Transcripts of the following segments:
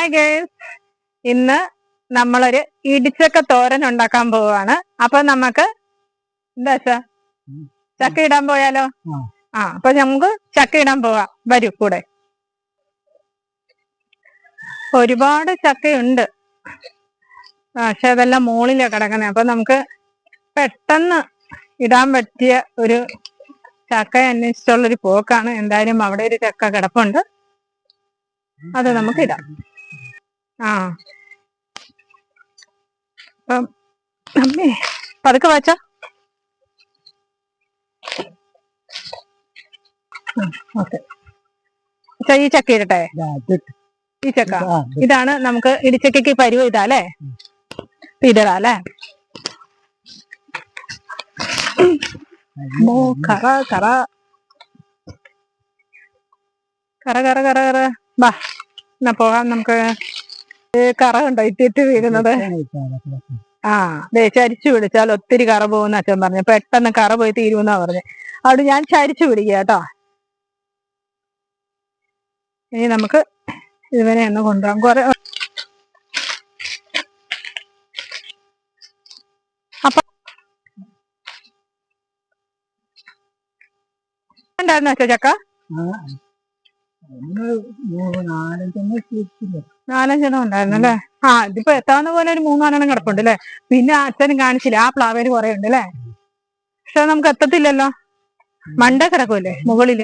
Hi girls ഇന്ന് നമ്മളൊരു ഇടിച്ചക്ക തോരൻ ഉണ്ടാക്കാൻ പോവാണ്. അപ്പൊ നമുക്ക് എന്താ വെച്ച ചക്ക ഇടാൻ പോയാലോ? ആ. ആ അപ്പൊ നമുക്ക് ചക്ക ഇടാൻ പോവാം. വരൂ കൂടെ. ഒരുപാട് ചക്കയുണ്ട്. പക്ഷെ അതെല്ലാം മുകളിലാണ് കിടക്കുന്നത് അപ്പൊ നമുക്ക് പെട്ടെന്ന് ഇടാൻ പറ്റിയ ഒരു ചക്ക അന്വേഷിച്ചുള്ളൊരു പോക്കാണ്. എന്തായാലും അവിടെ ഒരു ചക്ക കിടപ്പുണ്ട്. അത് നമുക്ക് ഇടാം. ആ. അമ്മേ പതുക്കെ വാച്ച. ഓക്കെ. ഈ ചക്ക ഇടട്ടെ? ഈ ചക്ക. ഇതാണ് നമുക്ക് ഇടിച്ചക്കയ്ക്ക് പരുവ ഇതാ അല്ലേ? ഇടടാ അല്ലേ? കറ കറ. കറ കറ കറ കറ. ബാ എന്നാ പോകാം നമുക്ക്. കറ കണ്ടോ? ഇട്ടിട്ട് വീഴുന്നത്? ആ ദേ ചരിച്ചു പിടിച്ചാൽ ഒത്തിരി കറ പോകുന്ന അച്ഛൻ പറഞ്ഞു. പെട്ടെന്ന് കറ പോയി തീരുമെന്നാ പറഞ്ഞു. അവിടെ ഞാൻ ചരിച്ചു പിടിക്കുക കേട്ടോ. ഇനി നമുക്ക് ഇവനെ ഒന്ന് കൊണ്ടുപോകാം കുറെ അപ്പൊ ഉണ്ടായിരുന്നോ അച്ഛ ചക്ക? നാലഞ്ചെണ്ണം ഉണ്ടായിരുന്നു അല്ലേ? ആ ഇതിപ്പോ എത്താവുന്ന പോലെ ഒരു മൂന്നാലെണ്ണം കിടപ്പുണ്ട് അല്ലേ? പിന്നെ അച്ഛനും കാണിച്ചില്ല ആ പ്ലാവേര് കുറെ ഉണ്ട് അല്ലേ? പക്ഷെ നമുക്ക് എത്തത്തില്ലല്ലോ. മണ്ട കിടക്കുമല്ലേ മുകളിൽ?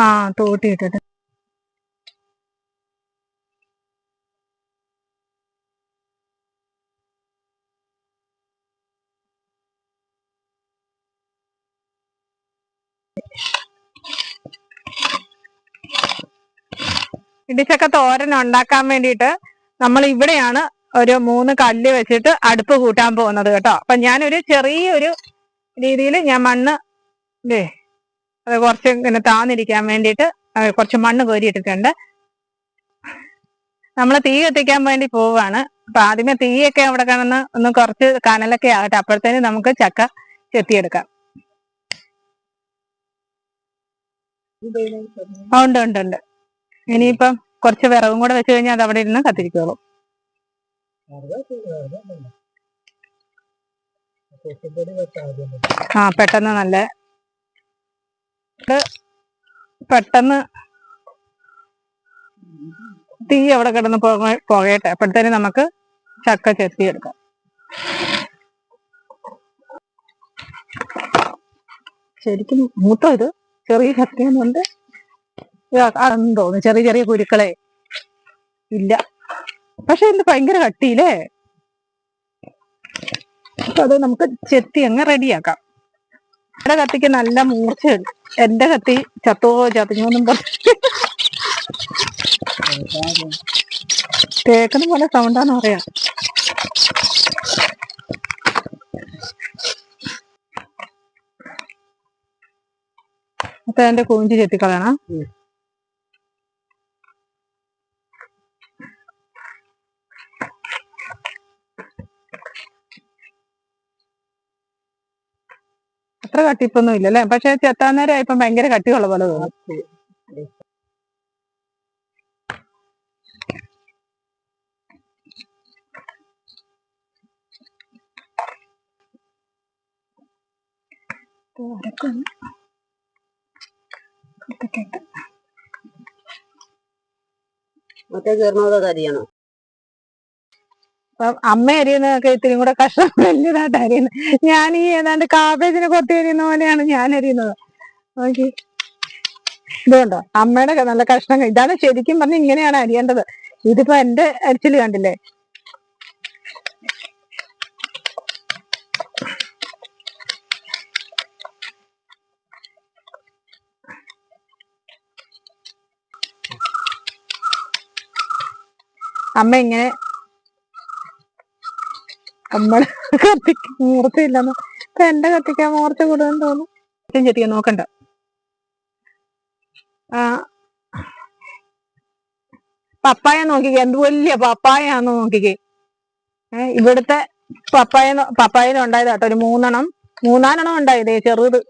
ആ തോട്ടി ഇട്ടിട്ട്. ഇടിച്ചക്ക തോരൻ ഉണ്ടാക്കാൻ വേണ്ടിയിട്ട് നമ്മൾ ഇവിടെയാണ് ഒരു മൂന്ന് കല്ല് വെച്ചിട്ട് അടുപ്പ് കൂട്ടാൻ പോകുന്നത് കേട്ടോ. അപ്പൊ ഞാനൊരു ചെറിയൊരു രീതിയിൽ ഞാൻ മണ്ണ് ഇല്ലേ അത് കുറച്ച് ഇങ്ങനെ താന്നിരിക്കാൻ വേണ്ടിയിട്ട് കുറച്ച് മണ്ണ് കോരിയിട്ടിട്ടുണ്ട്. നമ്മൾ തീ കത്തിക്കാൻ വേണ്ടി പോവാണ് അപ്പൊ ആദ്യമേ തീയൊക്കെ അവിടെ കിടന്ന് ഒന്ന് കുറച്ച് കനലൊക്കെ ആകട്ടെ അപ്പോഴത്തേന് നമുക്ക് ചക്ക ചെത്തിയെടുക്കാം. ഉണ്ട് ഉണ്ട് ഉണ്ട്. ഇനിയിപ്പം കുറച്ച് വിറകും കൂടെ വെച്ച് കഴിഞ്ഞാൽ അത് അവിടെ ഇരുന്ന് കത്തിരിക്കോളും ആ പെട്ടെന്ന് നല്ല പെട്ടെന്ന് തീ അവിടെ കിടന്ന് പോകട്ടെ. അപ്പോഴത്തേന് നമുക്ക് ചക്ക ചെത്തിയെടുക്കാം. ശരിക്കും മൂത്തോ ഇത് ചെറിയ ചക്കയൊന്നുണ്ട് തോന്നുന്നു ചെറിയ ചെറിയ കുരുക്കളെ. ഇല്ല. പക്ഷെ ഇത് ഭയങ്കര കട്ടിയില്ലേ? അപ്പൊ അത് നമുക്ക് ചെത്തി അങ്ങ് റെഡിയാക്കാം. എന്റെ കത്തിക്ക് നല്ല മൂർച്ചയുണ്ട് എന്റെ കത്തി ചത്തോ ചത്തിഞ്ഞോന്നും പറഞ്ഞു കേൾക്കുന്ന പോലെ സൗണ്ടാന്ന് പറയാം. അപ്പൊ എന്റെ കൂഞ്ചി ചെത്തിക്കളയണം. അത്ര കട്ടിപ്പൊന്നും ഇല്ലല്ലേ പക്ഷെ ചെത്താൻ നേരം ഇപ്പം ഭയങ്കര കട്ടിയുള്ള പോലെ തോന്നും ഇട്ട്. മറ്റേ കീർണോതോ കരിയണോ അപ്പം അമ്മ അരിയുന്നതൊക്കെ ഇത്തിരി കൂടെ കഷ്ടം വലിയതായിട്ട് അരിയുന്നത് ഞാൻ ഈ ഏതാണ്ട് കാബേജിനെ കൊത്തി അരിയുന്ന പോലെയാണ് ഞാൻ അരിയുന്നത്. നോക്കി. ഇതുകൊണ്ടോ അമ്മയുടെ നല്ല കഷ്ണം ഇതാണ് ശരിക്കും പറഞ്ഞ ഇങ്ങനെയാണ് അരിയേണ്ടത്. ഇതിപ്പോ എന്റെ അരിച്ചിൽ കണ്ടില്ലേ? അമ്മ ഇങ്ങനെ നമ്മൾ കത്തിക്ക് മൂർച്ചയില്ലെന്ന് ഇപ്പൊ എന്റെ കത്തിക്കാൻ മൂർച്ച കൂടുതലും തോന്നും. ചെത്തിക്കാൻ നോക്കണ്ട. പപ്പായ നോക്കിക്കേ. എന്ത് വലിയ പപ്പായാന്ന് നോക്കിക്കേ. ഏഹ് ഇവിടുത്തെ പപ്പായ പപ്പായയിൽ ഉണ്ടായത് കേട്ടോ. ഒരു മൂന്നെണ്ണം. മൂന്നാലെണ്ണം ഉണ്ടായത് ചെറുത്.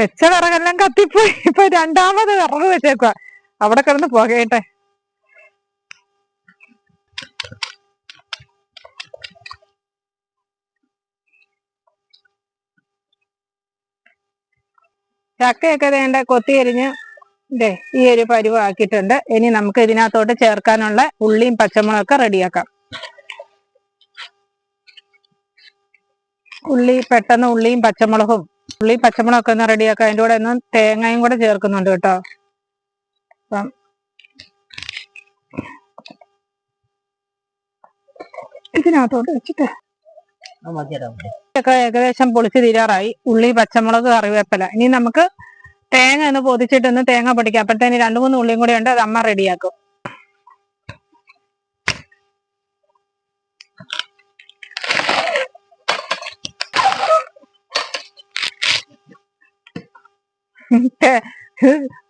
വെച്ച വിറകെല്ലാം കത്തിപ്പോയി. ഇപ്പൊ രണ്ടാമത് വിറക് വെച്ചേക്കുക അവിടെ കിടന്ന് പുകയട്ടെ. ചക്കയൊക്കെ വേണ്ട കൊത്തി എരിഞ്ഞ് ദേ ഈ ഒരു പരുവാക്കിയിട്ടുണ്ട്. ഇനി നമുക്ക് ഇതിനകത്തോട്ട് ചേർക്കാനുള്ള ഉള്ളിയും പച്ചമുളകൊക്കെ റെഡിയാക്കാം. ഉള്ളി പെട്ടെന്ന് ഉള്ളിയും പച്ചമുളകും ഉള്ളി പച്ചമുളകൊക്കെ ഒന്ന് റെഡിയാക്കാം. അതിന്റെ കൂടെ ഒന്ന് തേങ്ങയും കൂടെ ചേർക്കുന്നുണ്ട് കേട്ടോ. അപ്പം ഇതിനകത്തോട്ട് വെച്ചിട്ട് ഒക്കെ ഏകദേശം പൊളിച്ച് തീരാറായി. ഉള്ളി പച്ചമുളക് കറിവേപ്പില. ഇനി നമുക്ക് തേങ്ങ ഒന്ന് പൊതിച്ചിട്ടൊന്ന് തേങ്ങ പൊടിക്കാം. അപ്പോഴത്തേന് രണ്ടു മൂന്ന് ഉള്ളിയും കൂടി ഉണ്ട് അത് അമ്മ റെഡിയാക്കും.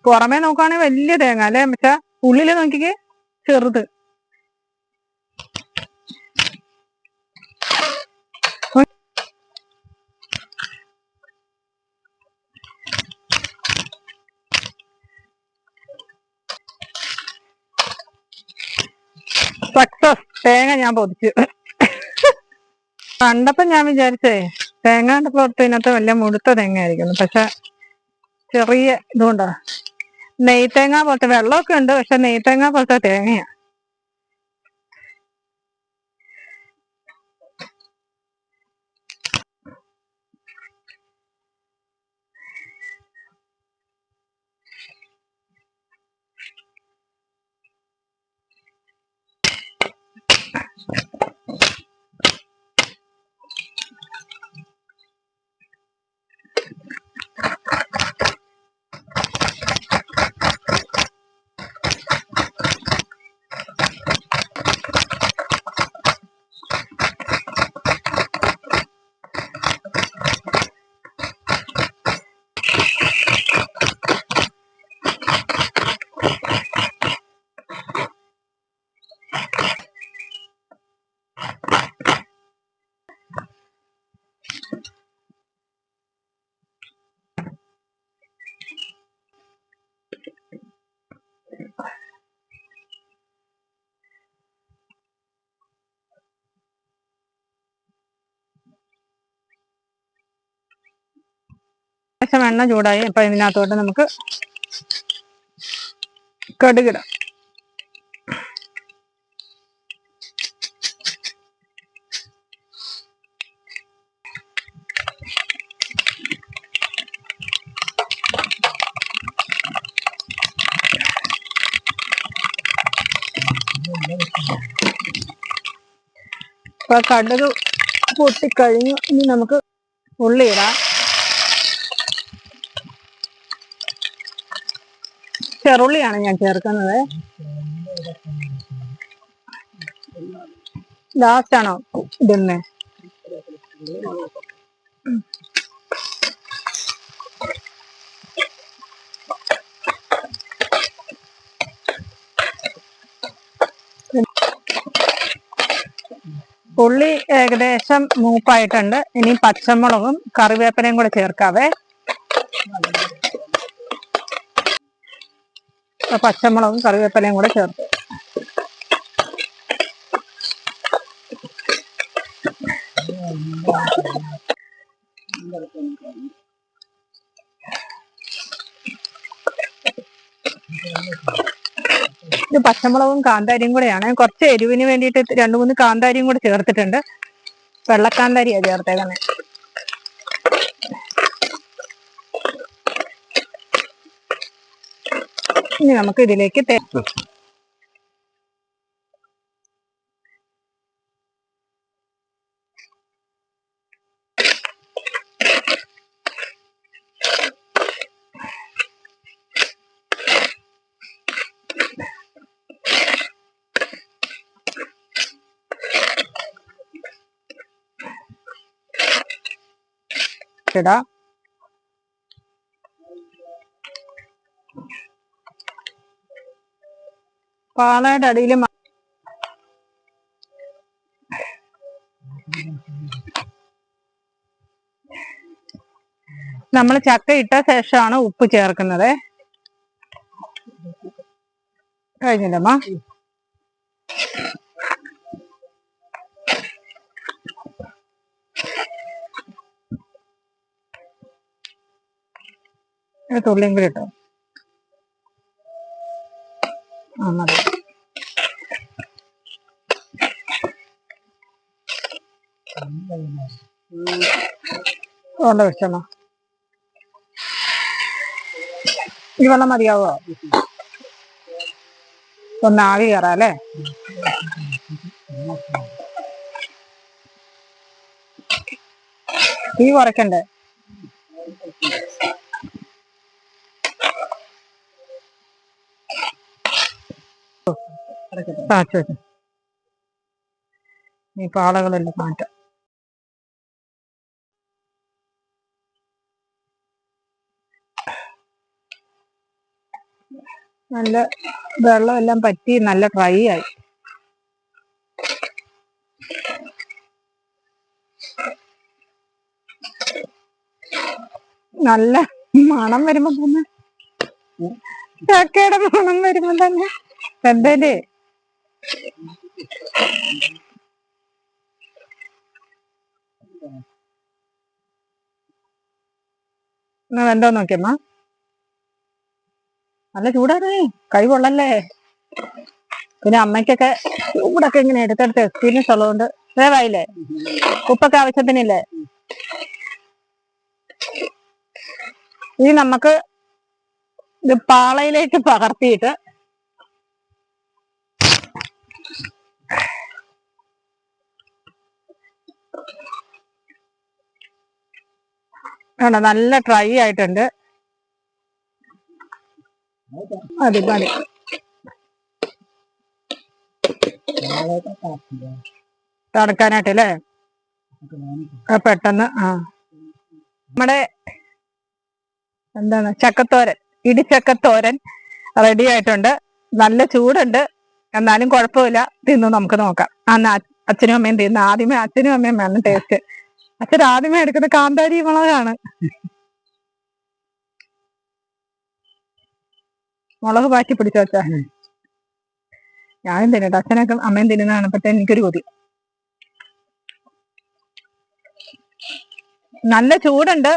പുറമേ നോക്കുവാണെങ്കിൽ വലിയ തേങ്ങ അല്ലേ പക്ഷെ ഉള്ളിൽ നോക്കിക്കേ ചെറുത്. തേങ്ങ ഞാൻ പൊതിച്ചു. കണ്ടപ്പോ ഞാൻ വിചാരിച്ചേ തേങ്ങ കണ്ടപ്പോ ഓർത്ത് ഇതിനകത്ത് വല്ല മുഴുത്ത തേങ്ങ ആയിരിക്കുന്നു പക്ഷെ ചെറിയ ഇതുകൊണ്ടാ. നെയ്ത്തേങ്ങ പോലത്തെ വെള്ളമൊക്കെ ഉണ്ട് പക്ഷെ നെയ്ത്തേങ്ങ പോലത്തെ തേങ്ങയാ. ശേഷം എണ്ണ ചൂടായി. അപ്പൊ ഇതിനകത്തോട്ട് നമുക്ക് കടുകിടാം. കടുക് പൊട്ടിക്കഴിഞ്ഞു. ഇനി നമുക്ക് ഉള്ളി ചെറുള്ളിയാണ് ഞാൻ ചേർക്കുന്നത്. ലാസ്റ്റ് ആണോ ഇടുന്നത് ഉള്ളി ഏകദേശം മൂപ്പായിട്ടുണ്ട്. ഇനി പച്ചമുളകും കറിവേപ്പിലയും കൂടെ ചേർക്കാവേ. പച്ചമുളകും കറിവേപ്പിലയും കൂടെ ചേർത്ത്. ഇത് പച്ചമുളകും കാന്താരിയും കൂടെയാണ്. കുറച്ച് എരിവിന് വേണ്ടിയിട്ട് രണ്ടു മൂന്ന് കാന്താരിയും കൂടെ ചേർത്തിട്ടുണ്ട്. വെള്ളക്കാന്താരിയാ ചേർത്തേക്കുന്നത് ഇനി നമുക്ക് ഇതിലേക്ക് ഇടാം. പാളയുടെ അടിയിൽ നമ്മൾ ചക്ക ഇട്ട ശേഷമാണ് ഉപ്പ് ചേർക്കുന്നത്. കഴിഞ്ഞില്ലമ്മ തുള്ളിയും കൂടി ഇട്ടോ? ആ മതി. കൊണ്ട് വെച്ചോളാം ഈ വെള്ളം മതിയാവോ? ഒന്ന് ആവി കയറാം അല്ലേ? തീ കുറയ്ക്കണ്ടേ? ആ ശരി. ഈ പാളകളെല്ലാം മാറ്റാം. നല്ല വെള്ളം എല്ലാം പറ്റി നല്ല ഡ്രൈ ആയി. നല്ല മണം വരുമ്പോ തന്നെ ചക്കയുടെ മണം വരുമ്പോ തന്നെ എന്തേലേ? എന്നാ വെന്തോ നോക്കിയമ്മ നല്ല ചൂടാണേ. കൈ കൊള്ളല്ലേ പിന്നെ അമ്മയ്ക്കൊക്കെ ചൂടൊക്കെ ഇങ്ങനെ എടുത്തെടുത്ത് എക്സ്പീരിയൻസ് ഉള്ളതുകൊണ്ട് വേവായില്ലേ? ഉപ്പൊക്കെ ആവശ്യത്തിനില്ലേ? ഇനി നമുക്ക് ഇത് പാളയിലേക്ക് പകർത്തിയിട്ട് വേണ്ട നല്ല ഡ്രൈ ആയിട്ടുണ്ട്. മതി മതി തണുക്കാനായിട്ട് അല്ലേ? പെട്ടെന്ന് ആ. നമ്മുടെ എന്താണ് ചക്കത്തോരൻ ഇടിച്ചക്കത്തോരൻ റെഡി ആയിട്ടുണ്ട്. നല്ല ചൂടുണ്ട്. എന്നാലും കുഴപ്പമില്ല. തിന്നു നമുക്ക് നോക്കാം. അന്ന് അച്ഛനും അമ്മയും തിന്ന്. ആദ്യമേ അച്ഛനും അമ്മയും വേണം ടേസ്റ്റ് അച്ഛൻ ആദ്യമേ എടുക്കുന്ന കാന്താരി മുളകാണ്. മുളക് പാറ്റി പിടിച്ചു വെച്ചാ. ഞാനും തിന്നട്ടെ അച്ഛനൊക്കെ അമ്മയും തിന്നുന്ന പക്ഷെ എനിക്കൊരു കൊതി. നല്ല ചൂടുണ്ട്.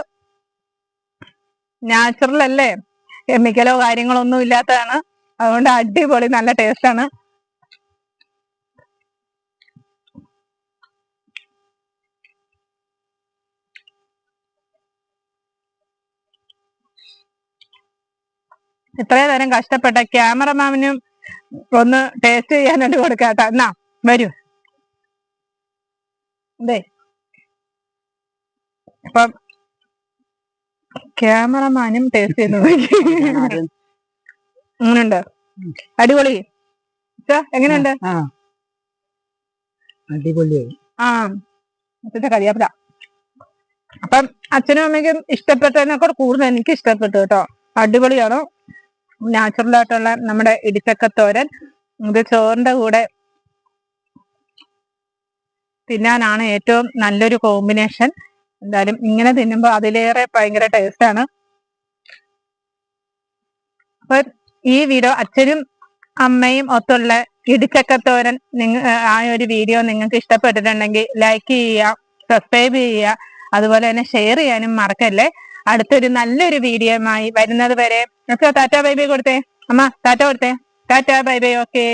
നാച്ചുറൽ അല്ലേ കെമിക്കലോ കാര്യങ്ങളോ ഒന്നും ഇല്ലാത്തതാണ്. അതുകൊണ്ട് അടിപൊളി നല്ല ടേസ്റ്റ് ആണ്. ഇത്രയും നേരം കഷ്ടപ്പെട്ട ക്യാമറമാമിനും ഒന്ന് ടേസ്റ്റ് ചെയ്യാനായിട്ട് കൊടുക്കാട്ടോ എന്നാ വരൂ. അതെ അപ്പം ക്യാമറമാനും ടേസ്റ്റ് ചെയ്ത് അങ്ങനെയുണ്ട് അടിപൊളി. എങ്ങനെയുണ്ട് ആ അടിപൊളിയായി. ആ അച്ഛന്റെ കരിയാപ്പില. അപ്പം അച്ഛനും അമ്മയ്ക്കും ഇഷ്ടപ്പെട്ടതിനേക്കാൾ കൂടുതൽ എനിക്ക് ഇഷ്ടപ്പെട്ടു കേട്ടോ. അടിപൊളിയാണ്? നാച്ചുറൽ ആയിട്ടുള്ള നമ്മുടെ ഇടിച്ചക്കത്തോരൻ ഇത് ചോറിന്റെ കൂടെ തിന്നാനാണ് ഏറ്റവും നല്ലൊരു കോമ്പിനേഷൻ എന്തായാലും ഇങ്ങനെ തിന്നുമ്പോൾ അതിലേറെ ഭയങ്കര ടേസ്റ്റ് ആണ്. അപ്പൊ ഈ വീഡിയോ അച്ഛനും അമ്മയും ഒത്തുള്ള ഇടിച്ചക്കത്തോരൻ നിങ്ങ ആ ഒരു വീഡിയോ നിങ്ങൾക്ക് ഇഷ്ടപ്പെട്ടിട്ടുണ്ടെങ്കിൽ ലൈക്ക് ചെയ്യുക സബ്സ്ക്രൈബ് ചെയ്യുക അതുപോലെ തന്നെ ഷെയർ ചെയ്യാനും മറക്കല്ലേ? അടുത്തൊരു നല്ലൊരു വീഡിയോയുമായി വരുന്നത് വരെ. ടാറ്റ ബൈ ബൈ കൊടുത്തേ. അമ്മ ടാറ്റ കൊടുത്തേ. Tata bye bye okay